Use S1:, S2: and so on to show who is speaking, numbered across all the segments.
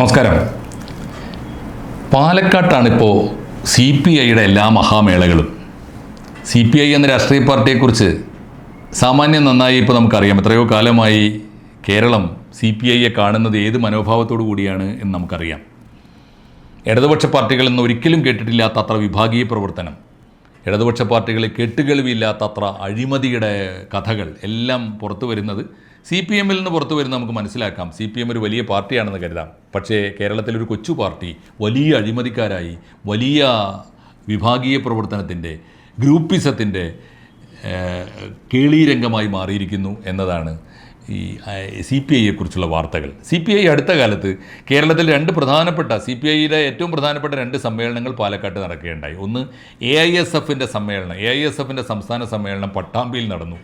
S1: നമസ്കാരം. പാലക്കാട്ടാണിപ്പോൾ C P ഐയുടെ എല്ലാ മഹാമേളകളും. സി പി ഐ എന്ന രാഷ്ട്രീയ പാർട്ടിയെക്കുറിച്ച് സാമാന്യം നന്നായി ഇപ്പോൾ നമുക്കറിയാം. എത്രയോ കാലമായി കേരളം സി പി ഐയെ കാണുന്നത് ഏത് മനോഭാവത്തോടു കൂടിയാണ് എന്ന് നമുക്കറിയാം. ഇടതുപക്ഷ പാർട്ടികൾ എന്ന് ഒരിക്കലും കേട്ടിട്ടില്ലാത്ത അത്ര വിഭാഗീയ പ്രവർത്തനം. ഇടതുപക്ഷ പാർട്ടികളെ കെട്ടുകേൾവിയില്ലാത്ത അത്ര അഴിമതിയുടെ കഥകൾ എല്ലാം പുറത്തു വരുന്നത് സി പി എമ്മിൽ നിന്ന് പുറത്തു വരുന്ന നമുക്ക് മനസ്സിലാക്കാം. സി പി എം ഒരു വലിയ പാർട്ടിയാണെന്ന് കരുതാം. പക്ഷേ കേരളത്തിലൊരു കൊച്ചു പാർട്ടി വലിയ അഴിമതിക്കാരായി വലിയ വിഭാഗീയ പ്രവർത്തനത്തിന്റെ ഗ്രൂപ്പിസത്തിന്റെ കേളീരംഗമായി മാറിയിരിക്കുന്നു എന്നതാണ് ഈ സി പി ഐയെക്കുറിച്ചുള്ള വാർത്തകൾ. സി പി ഐ അടുത്ത കാലത്ത് കേരളത്തിൽ രണ്ട് പ്രധാനപ്പെട്ട സി പി ഐയുടെ ഏറ്റവും പ്രധാനപ്പെട്ട രണ്ട് സമ്മേളനങ്ങൾ പാലക്കാട്ട് നടക്കുകയുണ്ടായി. ഒന്ന് എ ഐ എസ് എഫിന്റെ സമ്മേളനം. എ ഐ എസ് എഫിന്റെ സംസ്ഥാന സമ്മേളനം പട്ടാമ്പിയിൽ നടന്നു.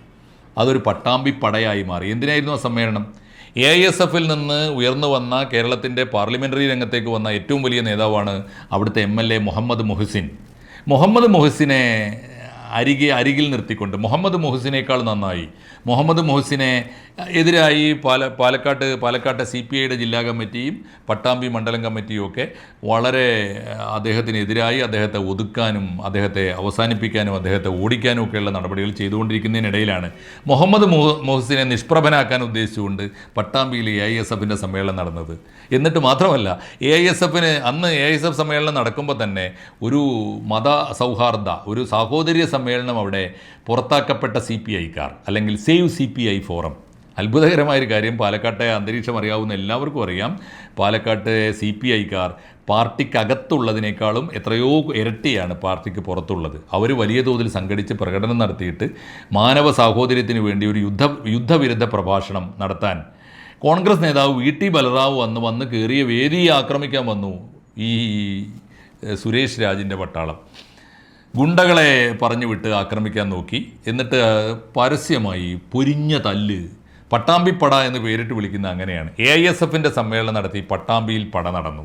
S1: അതൊരു പട്ടാമ്പി പടയായി മാറി. എന്തിനായിരുന്നു ആ സമ്മേളനം? എ എസ് എഫിൽ നിന്ന് ഉയർന്നു വന്ന കേരളത്തിന്റെ പാർലമെന്ററി രംഗത്തേക്ക് വന്ന ഏറ്റവും വലിയ നേതാവാണ് അവിടുത്തെ M L A Muhammad Muhsin. Muhammad മുഹസിനെ അരികെ അരികിൽ നിർത്തിക്കൊണ്ട് മുഹമ്മദ് മുഹസിനേക്കാൾ നന്നായി. മുഹമ്മദ് മുഹസിനെ എതിരായി പാല പാലക്കാട്ട് പാലക്കാട്ടെ സി പി ഐയുടെ ജില്ലാ കമ്മിറ്റിയും പട്ടാമ്പി മണ്ഡലം കമ്മിറ്റിയും ഒക്കെ വളരെ അദ്ദേഹത്തിനെതിരായി അദ്ദേഹത്തെ ഒതുക്കാനും അദ്ദേഹത്തെ അവസാനിപ്പിക്കാനും അദ്ദേഹത്തെ ഓടിക്കാനും ഒക്കെയുള്ള നടപടികൾ ചെയ്തുകൊണ്ടിരിക്കുന്നതിനിടയിലാണ്. മുഹമ്മദ് മുഹ മുഹസിനെ നിഷ്പ്രഭനാക്കാൻ ഉദ്ദേശിച്ചുകൊണ്ട് പട്ടാമ്പിയിൽ എ ഐ എസ് എഫിന്റെ സമ്മേളനം നടന്നത്. എന്നിട്ട് മാത്രമല്ല എ ഐ എസ് എഫിന് അന്ന് എ ഐ എസ് എഫ് സമ്മേളനം നടക്കുമ്പോൾ തന്നെ ഒരു മത സൗഹാർദ്ദ ഒരു സാഹോദര്യ സമ്മേളനം അവിടെ പുറത്താക്കപ്പെട്ട സി പി ഐക്കാർ അല്ലെങ്കിൽ save C P I forum. അത്ഭുതകരമായൊരു കാര്യം പാലക്കാട്ടെ അന്തരീക്ഷം അറിയാവുന്ന എല്ലാവർക്കും അറിയാം. പാലക്കാട്ട് സി പി ഐക്കാർ പാർട്ടിക്കകത്തുള്ളതിനേക്കാളും എത്രയോ ഇരട്ടിയാണ് പാർട്ടിക്ക് പുറത്തുള്ളത്. അവർ വലിയ തോതിൽ സംഘടിച്ച് പ്രകടനം നടത്തിയിട്ട് മാനവ സാഹോദര്യത്തിന് വേണ്ടി ഒരു യുദ്ധ യുദ്ധവിരുദ്ധ പ്രഭാഷണം നടത്താൻ കോൺഗ്രസ് നേതാവ് വി ടി ബലറാവ് വന്ന് വന്ന് കയറിയ വേദിയെ ആക്രമിക്കാൻ വന്നു ഈ സുരേഷ് രാജിന്റെ പട്ടാളം. ഗുണ്ടകളെ പറഞ്ഞു വിട്ട് ആക്രമിക്കാൻ നോക്കി. എന്നിട്ട് പരസ്യമായി പൊരിഞ്ഞ തല്ല്. പട്ടാമ്പിപ്പട എന്ന് പേരിട്ട് വിളിക്കുന്ന അങ്ങനെയാണ്. എ ഐ എസ് എഫിന്റെ സമ്മേളനം നടത്തി പട്ടാമ്പിയിൽ പട നടന്നു.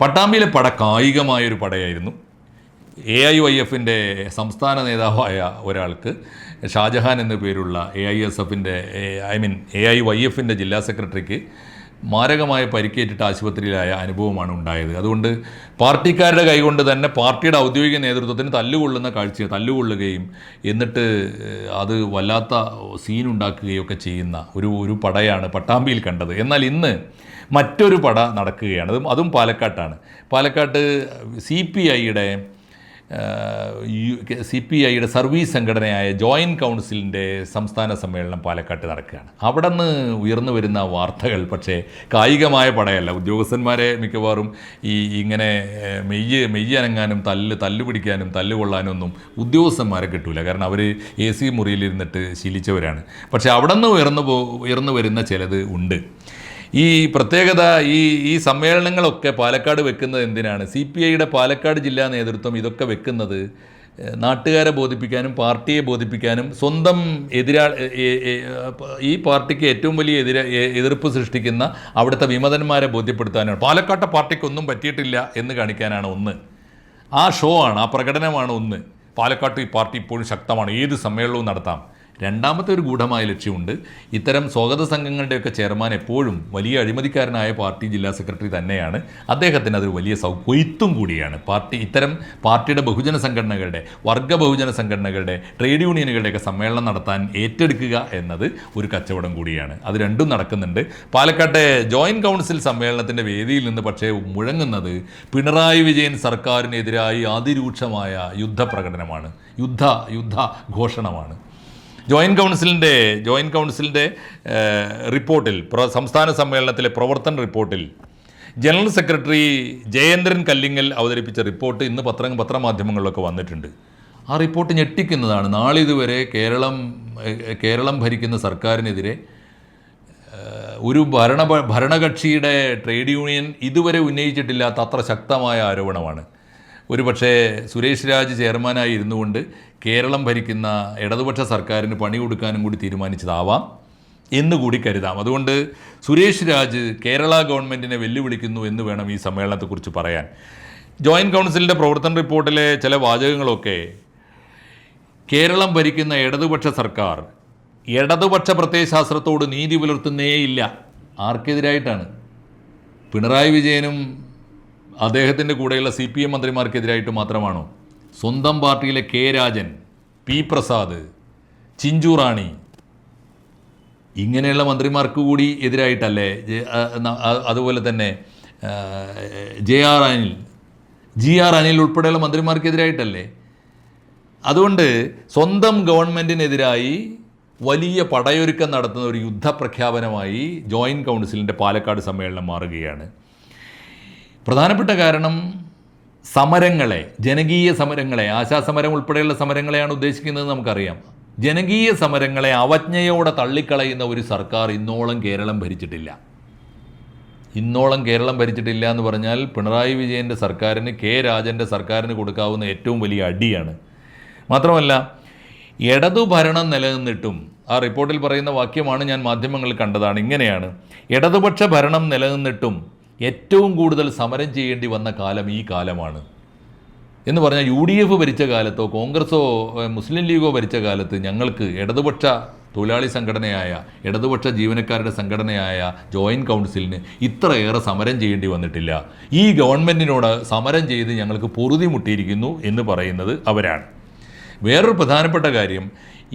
S1: പട്ടാമ്പിയിലെ പട കായികമായൊരു പടയായിരുന്നു. എ ഐ വൈ എഫിന്റെ സംസ്ഥാന നേതാവായ ഒരാൾക്ക് ഷാജഹാൻ എന്ന പേരുള്ള എ ഐ എസ് എഫിന്റെ I mean A I Y എഫിന്റെ ജില്ലാ സെക്രട്ടറിക്ക് മാരകമായ പരിക്കേറ്റിട്ട് ആശുപത്രിയിലായ അനുഭവമാണ് ഉണ്ടായത്. അതുകൊണ്ട് പാർട്ടിക്കാരുടെ കൈകൊണ്ട് തന്നെ പാർട്ടിയുടെ ഔദ്യോഗിക നേതൃത്വത്തിന് തല്ലുകൊള്ളുന്ന കാഴ്ച തല്ലുകൊള്ളുകയും എന്നിട്ട് അത് വല്ലാത്ത ഒക്കെ ചെയ്യുന്ന ഒരു ഒരു പടയാണ് പട്ടാമ്പിയിൽ കണ്ടത്. എന്നാൽ ഇന്ന് മറ്റൊരു പട നടക്കുകയാണ്. അതും അതും പാലക്കാട്ടാണ്. പാലക്കാട്ട് സി പി ഐയുടെ സി പി ഐയുടെ സർവീസ് സംഘടനയായ ജോയിന്റ് കൗൺസിലിന്റെ സംസ്ഥാന സമ്മേളനം പാലക്കാട്ട് നടക്കുകയാണ്. അവിടെ നിന്ന് ഉയർന്നു വരുന്ന വാർത്തകൾ പക്ഷേ കായികമായ പടയല്ല. ഉദ്യോഗസ്ഥന്മാരെ മിക്കവാറും ഈ ഇങ്ങനെ മെയ്യ് മെയ്യ് അനങ്ങാനും തല്ല് തല്ല് പിടിക്കാനും തല്ല് കൊള്ളാനും ഒന്നും ഉദ്യോഗസ്ഥന്മാരെ കിട്ടൂല. കാരണം അവർ എ സി മുറിയിലിരുന്നിട്ട് ശീലിച്ചവരാണ്. പക്ഷേ അവിടെ നിന്ന് ഉയർന്നു പോ ഉയർന്നു വരുന്ന ചിലത് ഉണ്ട്. ഈ പ്രത്യേകത ഈ ഈ സമ്മേളനങ്ങളൊക്കെ പാലക്കാട് വെക്കുന്നത് എന്തിനാണ്? സി പി ഐയുടെ പാലക്കാട് ജില്ലാ നേതൃത്വം ഇതൊക്കെ വെക്കുന്നത് നാട്ടുകാരെ ബോധിപ്പിക്കാനും പാർട്ടിയെ ബോധിപ്പിക്കാനും സ്വന്തം എതിരാ ഈ പാർട്ടിക്ക് ഏറ്റവും വലിയ എതിര എതിർപ്പ് സൃഷ്ടിക്കുന്ന അവിടുത്തെ വിമതന്മാരെ ബോധ്യപ്പെടുത്താനാണ്. പാലക്കാട്ടെ പാർട്ടിക്കൊന്നും പറ്റിയിട്ടില്ല എന്ന് കാണിക്കാനാണ് ഒന്ന്. ആ ഷോ ആണ് ആ പ്രകടനമാണ് ഒന്ന്. പാലക്കാട്ട് ഈ പാർട്ടി ഇപ്പോഴും ശക്തമാണ്. ഏത് സമ്മേളനവും നടത്താം. രണ്ടാമത്തെ ഒരു ഗൂഢമായ ലക്ഷ്യമുണ്ട്. ഇത്തരം സ്വാഗത സംഘങ്ങളുടെയൊക്കെ ചെയർമാൻ എപ്പോഴും വലിയ അഴിമതിക്കാരനായ പാർട്ടി ജില്ലാ സെക്രട്ടറി തന്നെയാണ്. അദ്ദേഹത്തിന് അതൊരു വലിയ സൗ കൊയ്ത്തും കൂടിയാണ്. പാർട്ടി ഇത്തരം പാർട്ടിയുടെ ബഹുജന സംഘടനകളുടെ വർഗ ബഹുജന സംഘടനകളുടെ ട്രേഡ് യൂണിയനുകളുടെയൊക്കെ സമ്മേളനം നടത്താൻ ഏറ്റെടുക്കുക എന്നത് ഒരു കച്ചവടം കൂടിയാണ്. അത് രണ്ടും നടക്കുന്നുണ്ട്. പാലക്കാട്ടെ ജോയിന്റ് കൗൺസിൽ സമ്മേളനത്തിന്റെ വേദിയിൽ നിന്ന് പക്ഷേ മുഴങ്ങുന്നത് പിണറായി വിജയൻ സർക്കാരിനെതിരായി അതിരൂക്ഷമായ യുദ്ധപ്രകടനമാണ്. യുദ്ധ യുദ്ധ ഘോഷണമാണ്. ജോയിന്റ് കൗൺസിലിന്റെ ജോയിന്റ് കൗൺസിലിന്റെ റിപ്പോർട്ടിൽ സംസ്ഥാന സമ്മേളനത്തിലെ പ്രവർത്തന റിപ്പോർട്ടിൽ ജനറൽ സെക്രട്ടറി ജയേന്ദ്രൻ കല്ലിങ്ങൽ അവതരിപ്പിച്ച റിപ്പോർട്ട് ഇന്ന് പത്ര പത്രമാധ്യമങ്ങളിലൊക്കെ വന്നിട്ടുണ്ട്. ആ റിപ്പോർട്ട് ഞെട്ടിക്കുന്നതാണ്. നാളിതുവരെ കേരളം കേരളം ഭരിക്കുന്ന സർക്കാരിനെതിരെ ഒരു ഭരണ ഭരണകക്ഷിയുടെ ട്രേഡ് യൂണിയൻ ഇതുവരെ ഉന്നയിച്ചിട്ടില്ലാത്ത അത്ര ശക്തമായ ആരോപണമാണ്. ഒരു പക്ഷേ സുരേഷ് രാജ് ചെയർമാനായി ഇരുന്നുകൊണ്ട് കേരളം ഭരിക്കുന്ന ഇടതുപക്ഷ സർക്കാരിന് പണി കൊടുക്കാനും കൂടി തീരുമാനിച്ചതാവാം എന്ന് കൂടി കരുതാം. അതുകൊണ്ട് സുരേഷ് രാജ് കേരള ഗവൺമെന്റിനെ വെല്ലുവിളിക്കുന്നു എന്ന് വേണം ഈ സമ്മേളനത്തെക്കുറിച്ച് പറയാൻ. ജോയിന്റ് കൗൺസിലിന്റെ പ്രവർത്തന റിപ്പോർട്ടിലെ ചില വാചകങ്ങളൊക്കെ കേരളം ഭരിക്കുന്ന ഇടതുപക്ഷ സർക്കാർ ഇടതുപക്ഷ പ്രത്യയശാസ്ത്രത്തോട് നീതി പുലർത്തുന്നേയില്ല ആർക്കെതിരായിട്ടാണ്? പിണറായി വിജയനും അദ്ദേഹത്തിന്റെ കൂടെയുള്ള സി പി എം മന്ത്രിമാർക്കെതിരായിട്ട് മാത്രമാണോ? സ്വന്തം പാർട്ടിയിലെ കെ രാജൻ പി പ്രസാദ് ചിഞ്ചു റാണി. ഇങ്ങനെയുള്ള മന്ത്രിമാർക്ക് കൂടി എതിരായിട്ടല്ലേ അതുപോലെ തന്നെ J R Anil G R Anil ഉൾപ്പെടെയുള്ള മന്ത്രിമാർക്കെതിരായിട്ടല്ലേ അതുകൊണ്ട് സ്വന്തം ഗവൺമെന്റിനെതിരായി വലിയ പടയൊരുക്കം നടത്തുന്ന ഒരു യുദ്ധപ്രഖ്യാപനമായി ജോയിന്റ് കൗൺസിലിന്റെ പാലക്കാട് സമ്മേളനം മാറുകയാണ്. പ്രധാനപ്പെട്ട കാരണം സമരങ്ങളെ ജനകീയ സമരങ്ങളെ ആശാസമരം ഉൾപ്പെടെയുള്ള സമരങ്ങളെയാണ് ഉദ്ദേശിക്കുന്നത് നമുക്കറിയാം. ജനകീയ സമരങ്ങളെ അവജ്ഞയോടെ തള്ളിക്കളയുന്ന ഒരു സർക്കാർ ഇന്നോളം കേരളം ഭരിച്ചിട്ടില്ല. ഇന്നോളം കേരളം ഭരിച്ചിട്ടില്ല എന്ന് പറഞ്ഞാൽ പിണറായി വിജയന്റെ സർക്കാരിന് കെ രാജന്റെ സർക്കാരിന് കൊടുക്കാവുന്ന ഏറ്റവും വലിയ അടിയാണ്. മാത്രമല്ല ഇടതു ഭരണം നിലനിന്നിട്ടും ആ റിപ്പോർട്ടിൽ പറയുന്ന വാക്യമാണ് ഞാൻ മാധ്യമങ്ങളിൽ കണ്ടതാണ് ഇങ്ങനെയാണ്. ഇടതുപക്ഷ ഭരണം നിലനിന്നിട്ടും ഏറ്റവും കൂടുതൽ സമരം ചെയ്യേണ്ടി വന്ന കാലം ഈ കാലമാണ്. എന്ന് പറഞ്ഞാൽ യു ഡി എഫ് ഭരിച്ച കാലത്തോ കോൺഗ്രസോ മുസ്ലിം ലീഗോ ഭരിച്ച കാലത്ത് ഞങ്ങൾക്ക് ഇടതുപക്ഷ തൊഴിലാളി സംഘടനയായ ഇടതുപക്ഷ ജീവനക്കാരുടെ സംഘടനയായ ജോയിന്റ് കൗൺസിലിന് ഇത്രയേറെ സമരം ചെയ്യേണ്ടി വന്നിട്ടില്ല. ഈ ഗവൺമെന്റിനോട് സമരം ചെയ്ത് ഞങ്ങൾക്ക് പൊറുതി മുട്ടിയിരിക്കുന്നു എന്ന് പറയുന്നത് അവരാണ്. വേറൊരു പ്രധാനപ്പെട്ട കാര്യം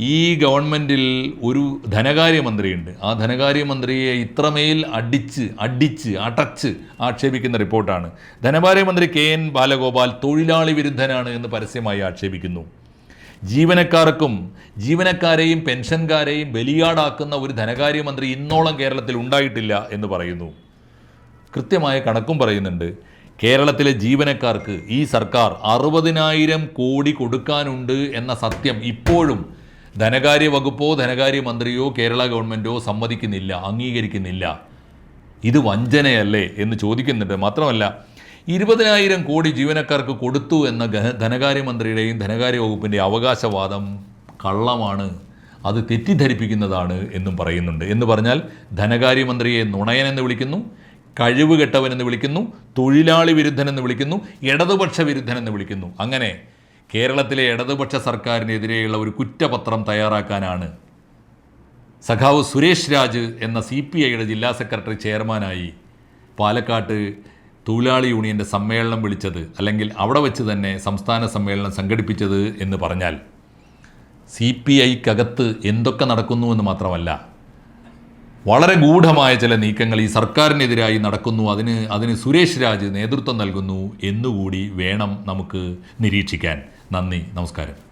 S1: ഈ ഗവൺമെന്റിൽ ഒരു ധനകാര്യമന്ത്രിയുണ്ട്. ആ ധനകാര്യമന്ത്രിയെ ഇത്രമേൽ അടിച്ച് അടിച്ച് അടച്ച് ആക്ഷേപിക്കുന്ന റിപ്പോർട്ടാണ്. ധനകാര്യമന്ത്രി കെ എൻ ബാലഗോപാൽ തൊഴിലാളി വിരുദ്ധനാണ് എന്ന് പരസ്യമായി ആക്ഷേപിക്കുന്നു. ജീവനക്കാർക്കും ജീവനക്കാരെയും പെൻഷൻകാരെയും ബലിയാടാക്കുന്ന ഒരു ധനകാര്യമന്ത്രി ഇന്നോളം കേരളത്തിൽ ഉണ്ടായിട്ടില്ല എന്ന് പറയുന്നു. കൃത്യമായ കണക്കും പറയുന്നുണ്ട്. കേരളത്തിലെ ജീവനക്കാർക്ക് ഈ സർക്കാർ അറുപതിനായിരം കോടി കൊടുക്കാനുണ്ട് എന്ന സത്യം ഇപ്പോഴും ധനകാര്യ വകുപ്പോ ധനകാര്യ മന്ത്രിയോ കേരള ഗവൺമെന്റോ സമ്മതിക്കുന്നില്ല അംഗീകരിക്കുന്നില്ല. ഇത് വഞ്ചനയല്ലേ എന്ന് ചോദിക്കുന്നുണ്ട്. മാത്രമല്ല ഇരുപതിനായിരം കോടി ജീവനക്കാർക്ക് കൊടുത്തു എന്ന ധനകാര്യമന്ത്രിയുടെയും ധനകാര്യ വകുപ്പിന്റെ അവകാശവാദം കള്ളമാണ്. അത് തെറ്റിദ്ധരിപ്പിക്കുന്നതാണ് എന്നും പറയുന്നുണ്ട്. എന്ന് പറഞ്ഞാൽ ധനകാര്യമന്ത്രിയെ നുണയനെന്ന് വിളിക്കുന്നു കഴിവ് കെട്ടവനെന്ന് വിളിക്കുന്നു തൊഴിലാളി വിരുദ്ധനെന്ന് വിളിക്കുന്നു ഇടതുപക്ഷ വിരുദ്ധനെന്ന് വിളിക്കുന്നു. അങ്ങനെ കേരളത്തിലെ ഇടതുപക്ഷ സർക്കാരിനെതിരെയുള്ള ഒരു കുറ്റപത്രം തയ്യാറാക്കാനാണ് സഖാവ് സുരേഷ് രാജ് എന്ന സി പി ഐയുടെ ജില്ലാ സെക്രട്ടറി ചെയർമാനായി പാലക്കാട്ട് തൊഴിലാളി യൂണിയന്റെ സമ്മേളനം വിളിച്ചത് അല്ലെങ്കിൽ അവിടെ വെച്ച് തന്നെ സംസ്ഥാന സമ്മേളനം സംഘടിപ്പിച്ചത് എന്ന് പറഞ്ഞാൽ സി പി ഐക്കകത്ത് എന്തൊക്കെ നടക്കുന്നു എന്ന് മാത്രമല്ല. വളരെ ഗൂഢമായ ചില നീക്കങ്ങൾ ഈ സർക്കാരിനെതിരായി നടക്കുന്നു. അതിന് അതിന് സുരേഷ് രാജ് നേതൃത്വം നൽകുന്നു എന്നുകൂടി വേണം നമുക്ക് നിരീക്ഷിക്കാൻ. നന്ദി നമസ്കാരം.